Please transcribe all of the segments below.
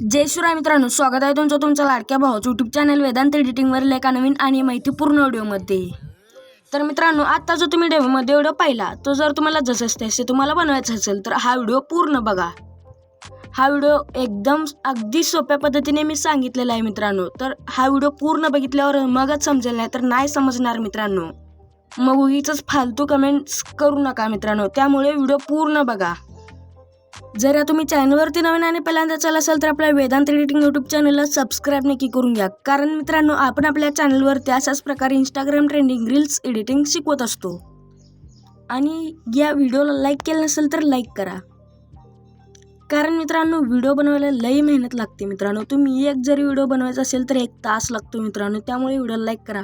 जय शिवराय मित्रांनो स्वागत आहे तुमचं तुमच्या लाडक्या भावाचं यूट्यूब चॅनल वेदांत एडिटिंगवरील एका नवीन आणि माहितीपूर्ण व्हिडिओमध्ये तर मित्रांनो आत्ता जो तुम्ही डेमोमध्ये व्हिडिओ पाहिला तो जर तुम्हाला जसं तसे तुम्हाला बनवायचं असेल तर हा व्हिडिओ पूर्ण बघा. हा व्हिडिओ एकदम अगदी सोप्या पद्धतीने मी सांगितलेला आहे मित्रांनो. तर हा व्हिडिओ पूर्ण बघितल्यावर मगच समजेल नाही तर नाही समजणार मित्रांनो. मग उगीच फालतू कमेंट्स करू नका मित्रांनो. त्यामुळे व्हिडिओ पूर्ण बघा. जर या तुम्ही चॅनलवरती नवीन आणि पहिल्यांदा चाल असाल तर आपल्या वेदांत एडिटिंग यूट्यूब चॅनलला सबस्क्राईब नक्की करून घ्या. कारण मित्रांनो आपण आपल्या चॅनलवरती अशाच प्रकारे इंस्टाग्राम ट्रेंडिंग रील्स एडिटिंग शिकवत असतो. आणि या व्हिडिओला लाईक केलं नसेल तर लाईक करा. कारण मित्रांनो व्हिडिओ बनवायला लई मेहनत लागते मित्रांनो. तुम्ही एक जरी व्हिडिओ बनवायचा असेल तर एक तास लागतो मित्रांनो. त्यामुळे व्हिडिओला लाईक करा.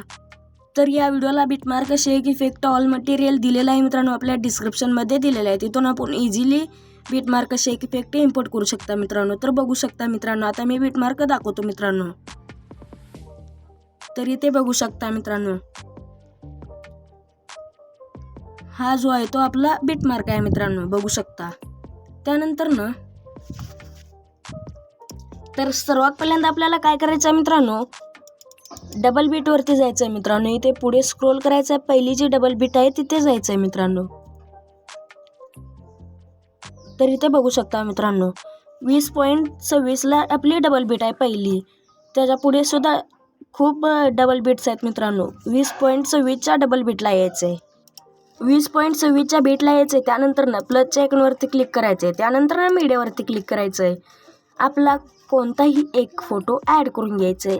तर या व्हिडिओला beat mark shake effect all material दिलेलं आहे मित्रांनो. आपल्या डिस्क्रिप्शनमध्ये दिलेलं आहे. तिथून आपण easily beat mark shake effect import करू शकता मित्रांनो. तर बघू शकता मित्रांनो. आता मी बीटमार्क दाखवतो मित्रांनो. तर इथे बघू शकता मित्रांनो. हा जो आहे तो आपला बीटमार्क आहे मित्रांनो. बघू शकता. त्यानंतर ना तर सर्वात पहिल्यांदा आपल्याला काय करायचं आहे मित्रांनो? डबल बीटवरती जायचं आहे मित्रांनो. इथे पुढे स्क्रोल करायचं आहे पहिली जी डबल बीट आहे तिथे जायचं आहे मित्रांनो. तर इथे बघू शकता मित्रांनो वीस पॉईंट सव्वीसला आपली डबल बीट आहे पहिली. त्याच्या पुढे सुद्धा खूप डबल बीट्स आहेत मित्रांनो. वीस पॉईंट सव्वीसच्या डबल बीटला यायचं आहे वीस पॉईंट सव्वीसच्या बीटला यायचं आहे त्यानंतर ना प्लसच्या आयकॉनवरती क्लिक करायचं आहे त्यानंतर ना मीडियावरती क्लिक करायचं आहे आपला कोणताही एक फोटो ॲड करून घ्यायचा आहे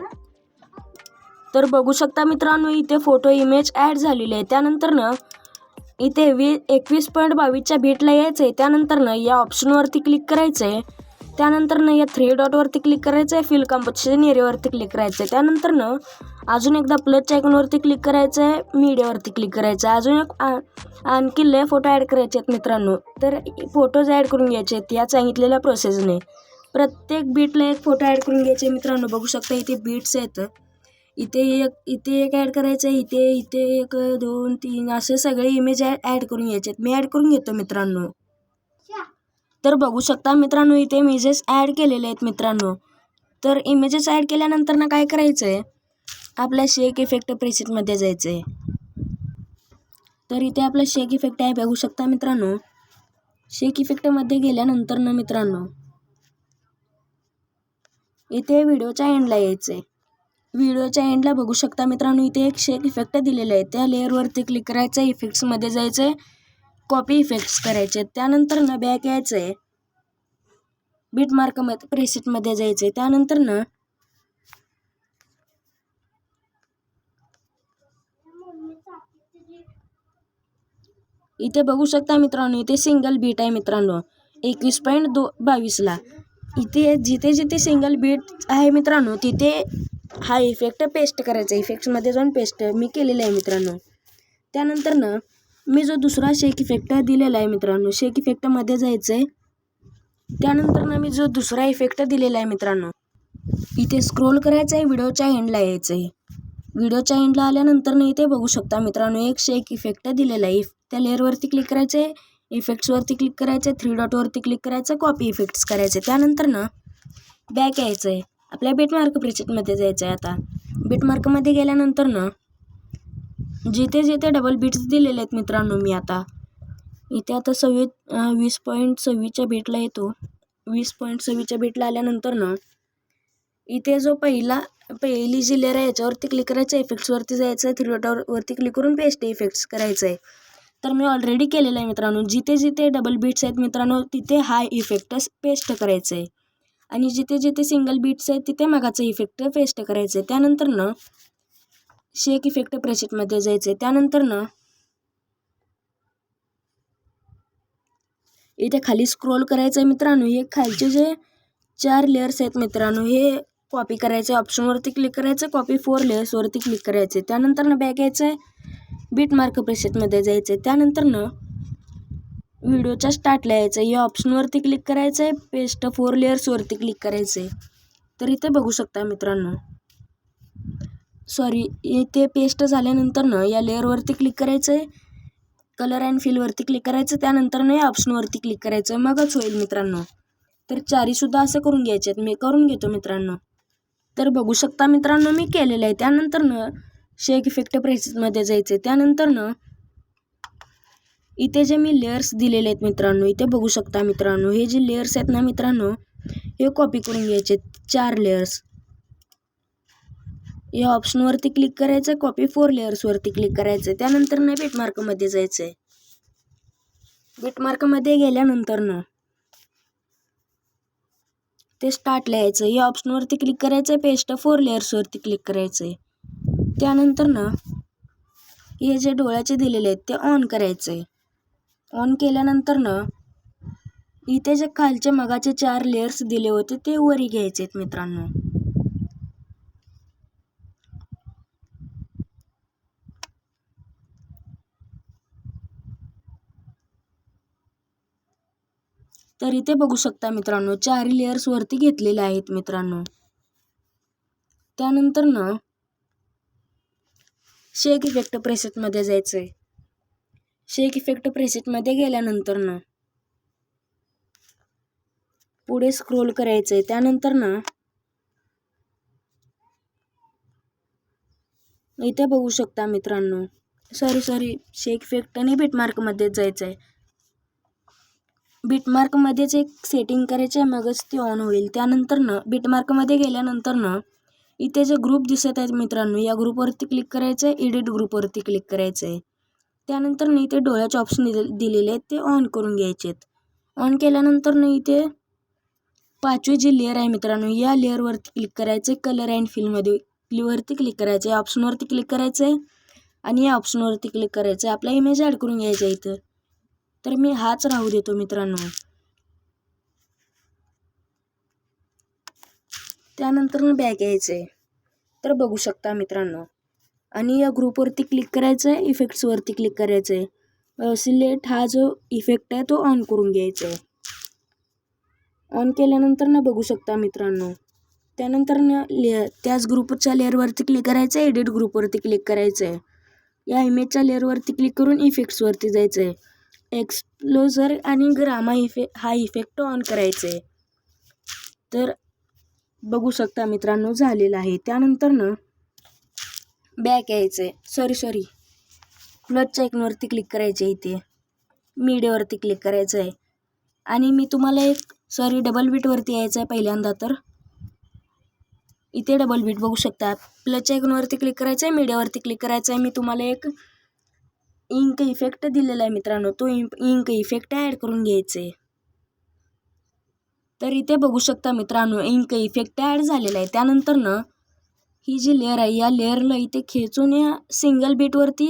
तर बघू शकता मित्रांनो इथे फोटो इमेज ॲड झालेली आहे. त्यानंतरनं इथे वी एकवीस पॉईंट बावीसच्या बीटला यायचं आहे त्यानंतर ना या ऑप्शनवरती क्लिक करायचं आहे त्यानंतर ना या थ्री डॉटवरती क्लिक करायचं आहे फिल कंपोजिशन एरियावरती क्लिक करायचं आहे त्यानंतरनं अजून एकदा प्लसच्या आयकॉनवरती क्लिक करायचं आहे मीडियावरती क्लिक करायचं आहे अजून एक आ- आणखी लय फोटो ॲड करायचे आहेत मित्रांनो. तर फोटोज ॲड करून घ्यायचे आहेत. या सांगितलेल्या प्रोसेसने प्रत्येक बीटला एक फोटो ॲड करून घ्यायचे मित्रांनो. बघू शकता इथे बीट्स आहेत. इथे एक इथे एक ॲड करायचं आहे इथे इथे एक दोन तीन असे सगळे इमेज ॲड करून घ्यायचे आहेत मी ॲड करून घेतो मित्रांनो. तर बघू शकता मित्रांनो इथे इमेजेस ॲड केलेले आहेत मित्रांनो. तर इमेजेस ॲड केल्यानंतर ना काय करायचं आहे आपल्या शेक इफेक्ट प्रेसेटमध्ये जायचं आहे तर इथे आपला शेक इफेक्ट आहे बघू शकता मित्रांनो. शेक इफेक्टमध्ये गेल्यानंतर ना मित्रांनो इथे व्हिडिओच्या एंडला यायचं आहे व्हिडिओच्या एंडला बघू शकता मित्रांनो इथे एक शेक इफेक्ट दिलेला आहे त्या लेअरवरती क्लिक करायचं आहे इफेक्ट्समध्ये जायचं आहे कॉपी इफेक्ट्स करायचे. त्यानंतर ना बॅक यायचं आहे बीट मार्कमध्ये प्रेसेटमध्ये जायचं आहे त्यानंतर ना इथे बघू शकता मित्रांनो इथे सिंगल बीट आहे मित्रांनो. एकवीस पॉईंट दो बावीसला. इथे जिथे जिथे सिंगल बीट आहे मित्रांनो तिथे हा इफेक्ट पेस्ट करायचा. इफेक्टमध्ये जाऊन पेस्ट मी केलेला आहे मित्रांनो. त्यानंतर ना मी जो दुसरा शेक इफेक्ट दिलेला आहे मित्रांनो शेक इफेक्टमध्ये जायचं आहे त्यानंतर ना मी जो दुसरा इफेक्ट दिलेला आहे मित्रांनो इथे स्क्रोल करायचं आहे व्हिडिओच्या एंडला यायचं आहे व्हिडिओच्या एंडला आल्यानंतर ना इथे बघू शकता मित्रांनो एक शेक इफेक्ट दिलेला आहे. त्या लेअरवरती क्लिक करायचं आहे इफेक्ट्सवरती क्लिक करायचं आहे थ्री डॉटवरती क्लिक करायचं कॉपी इफेक्ट्स करायचे त्यानंतर ना बॅक यायचं आहे आपल्या बेटमार्क प्रिचेटमध्ये जायचं आहे आता. बीटमार्कमध्ये गेल्यानंतर ना जिथे जिथे डबल बीट्स दिलेले आहेत मित्रांनो मी आता इथे आता सव्वीस वीस पॉईंट सव्वीसच्या बीटला येतो. वीस पॉईंट सव्वीसच्या बीटला आल्यानंतर ना इथे जो पहिला पहिली जी लेअर आहे याच्यावरती क्लिक करायचं इफेक्ट्सवरती जायचं आहे थ्री वरती क्लिक करून पेस्ट इफेक्ट्स करायचं आहे तर मी ऑलरेडी केलेलं आहे मित्रांनो जिथे जिथे डबल बीट्स आहेत मित्रांनो तिथे हा इफेक्ट पेस्ट करायचं आहे आणि जिथे जिथे सिंगल बीट्स आहेत तिथे मगाचं इफेक्ट पेस्ट करायचं आहे त्यानंतरनं शेक इफेक्ट प्रेसेटमध्ये जायचं आहे त्यानंतरनं इथे खाली स्क्रोल करायचं आहे मित्रांनो. हे खालचे जे चार लेअर्स आहेत मित्रांनो हे कॉपी करायचे ऑप्शनवरती क्लिक करायचं कॉपी फोर लेअर्सवरती क्लिक करायचे त्यानंतर ना बॅग यायचं आहे बीट मार्क प्रेसेटमध्ये जायचं आहे त्यानंतर ना व्हिडिओच्या स्टार्टला यायचं. आहे या ऑप्शनवरती क्लिक करायचं आहे पेस्ट फोर लेअर्सवरती क्लिक करायचं आहे तर इथे बघू शकता मित्रांनो. सॉरी इथे पेस्ट झाल्यानंतर ना या लेअरवरती क्लिक करायचं आहे कलर अँड फिलवरती क्लिक करायचं. त्यानंतर ना या ऑप्शनवरती क्लिक करायचं मगच होईल मित्रांनो. तर चारीसुद्धा असं करून घ्यायचे आहेत. मी करून घेतो मित्रांनो. तर बघू शकता मित्रांनो मी केलेलं आहे. त्यानंतर शेक इफेक्ट प्रेसेसमध्ये जायचं आहे त्यानंतर इथे जे मी लेअर्स दिलेले आहेत मित्रांनो इथे बघू शकता मित्रांनो हे जे लेअर्स आहेत ना मित्रांनो हे कॉपी करून घ्यायचे चार लेअर्स या ऑप्शनवरती क्लिक करायचं कॉपी फोर लेअर्सवरती क्लिक करायचं त्यानंतर ना बिटमार्कमध्ये जायचं आहे बिटमार्कमध्ये गेल्यानंतर ना ते स्टार्ट लिहायचं या ऑप्शनवरती क्लिक करायचं आहे पेस्ट फोर लेअर्सवरती क्लिक करायचं आहे त्यानंतर ना हे जे डोळ्याचे दिलेले आहेत ते ऑन करायचं आहे ऑन केल्यानंतर ना इथे जे खालचे मगाचे चार लेअर्स दिले होते ते वरी घ्यायचे आहेत मित्रांनो. तर इथे बघू शकता मित्रांनो चारही लेअर्स वरती घेतलेले आहेत मित्रांनो. त्यानंतर ना शेक इफेक्ट प्रेसेटमध्ये जायचं आहे शेक इफेक्ट प्रेसेटमध्ये गेल्यानंतर ना पुढे स्क्रोल करायचं आहे त्यानंतर ना इथे बघू शकता मित्रांनो. सॉरी सॉरी शेक इफेक्ट आणि बिटमार्कमध्येच जायचं आहे बिटमार्कमध्येच एक सेटिंग करायचं आहे मगच ती ऑन होईल. त्यानंतर ना बिटमार्कमध्ये गेल्यानंतर ना इथे जे ग्रुप दिसत आहेत मित्रांनो या ग्रुपवरती क्लिक करायचं आहे एडिट ग्रुपवरती क्लिक करायचं आहे त्यानंतर ना इथे डोळ्याचे ऑप्शन दिलेले आहेत ते ऑन करून घ्यायचे आहेत. ऑन केल्यानंतर ना इथे पाचवी जी लेअर आहे मित्रांनो या लेअरवरती क्लिक करायचं आहे कलर अँड फिलमध्ये क्लिवरती क्लिक करायचं आहे या ऑप्शनवरती क्लिक करायचं आहे आणि या ऑप्शनवरती क्लिक करायचं आहे आपला इमेज ॲड करून घ्यायचा आहे इथं. तर मी हाच राहू देतो मित्रांनो. त्यानंतर बॅग यायचं आहे तर बघू शकता मित्रांनो. आणि या ग्रुपवरती क्लिक करायचं आहे इफेक्ट्सवरती क्लिक करायचं आहे सिलेक्ट हा जो इफेक्ट आहे तो ऑन करून घ्यायचा आहे ऑन केल्यानंतर ना बघू शकता मित्रांनो. त्यानंतर ना लेअर त्याच ग्रुपच्या लेअरवरती क्लिक करायचं आहे एडिट ग्रुपवरती क्लिक करायचं आहे या इमेजच्या लेअरवरती क्लिक करून इफेक्ट्सवरती जायचं आहे एक्सप्लोजर आणि ग्रामा इफे हा इफेक्ट ऑन करायचा आहे तर बघू शकता मित्रांनो झालेला आहे. त्यानंतर ना बॅक यायचं आहे. सॉरी सॉरी प्लसच्या आयकॉनवरती क्लिक करायचे आहे इथे. मीडियावरती क्लिक करायचं आहे. आणि मी तुम्हाला एक सॉरी डबल बीटवरती यायचं आहे पहिल्यांदा तर. इथे डबल बीट बघू शकता. प्लसच्या आयकॉनवरती क्लिक करायचं आहे मीडियावरती क्लिक करायचं आहे. मी तुम्हाला एक इंक इफेक्ट दिलेला आहे मित्रांनो. तो इंक इफेक्ट ॲड करून घ्यायचं आहे. तर इथे बघू शकता मित्रांनो इंक इफेक्ट ॲड झालेला आहे. त्यानंतर ना ही जी लेअर आहे या लेअरला इथे खेचून या सिंगल बीटवरती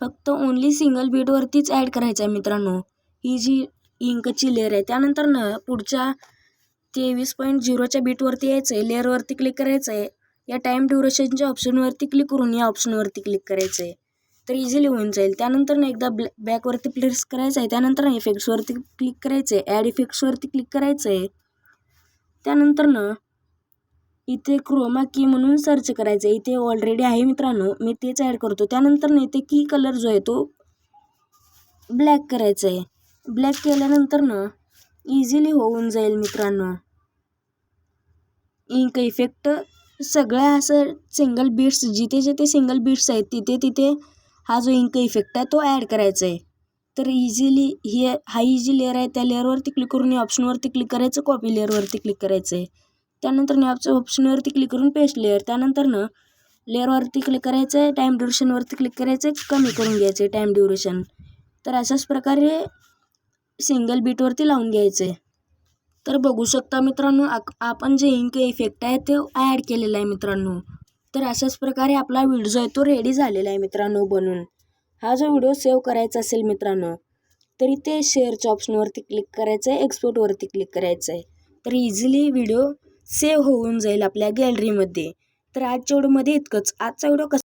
फक्त ओन्ली सिंगल बीटवरतीच ॲड करायचं आहे मित्रांनो. ही जी इंकची लेअर आहे त्यानंतर ना पुढच्या तेवीस पॉईंट झिरोच्या बीटवरती यायचं आहे लेअरवरती क्लिक करायचं आहे या टाईम ड्युरेशनच्या ऑप्शनवरती क्लिक करून या ऑप्शनवरती क्लिक करायचं आहे तर इझिली होऊन जाईल. त्यानंतर ना एकदा ब्लॅ बॅकवरती प्लेस करायचं आहे त्यानंतर ना इफेक्ट्सवरती क्लिक करायचं आहे ॲड इफेक्ट्सवरती क्लिक करायचं आहे त्यानंतर ना इथे क्रोमा की म्हणून सर्च करायचं आहे इथे ऑलरेडी आहे मित्रांनो. मी तेच ॲड करतो. त्यानंतर ना इथे की कलर जो आहे तो ब्लॅक करायचा आहे ब्लॅक केल्यानंतर ना इझिली होऊन जाईल मित्रांनो. इंक इफेक्ट सगळ्या असं सिंगल बीट्स जिथे जिथे सिंगल बीट्स आहेत तिथे तिथे हा जो इंक इफेक्ट आहे तो ॲड करायचा आहे तर इझिली हे हा इझी जी लेअर आहे. त्या लेअरवरती क्लिक करून या ऑप्शनवरती क्लिक करायचं कॉपी लेअरवरती क्लिक करायचं आहे त्यानंतर या ऑप्शनवरती क्लिक करून पेस्ट लेअर त्यानंतर ना लेअरवरती क्लिक करायचं आहे टाईम ड्युरेशनवरती क्लिक करायचं आहे कमी करून घ्यायचं आहे टाईम ड्युरेशन तर अशाच प्रकारे सिंगल बीटवरती लावून घ्यायचं आहे तर बघू शकता मित्रांनो आपण जे इंक इफेक्ट आहे ते ॲड केलेलं आहे मित्रांनो. तर अशाच प्रकारे आपला व्हिडिओ आहे तो रेडी झालेला आहे मित्रांनो बनून. हा जो व्हिडिओ सेव्ह करायचा असेल मित्रांनो तरी ते शेअरच्या ऑप्शनवरती क्लिक करायचं आहे एक्सपोर्टवरती क्लिक करायचं आहे तर इझिली व्हिडिओ सेव्ह होऊन जाईल आपल्या गॅलरीमध्ये. तर आजच्या व्हिडिओमध्ये इतकंच. आजचा व्हिडिओ कसा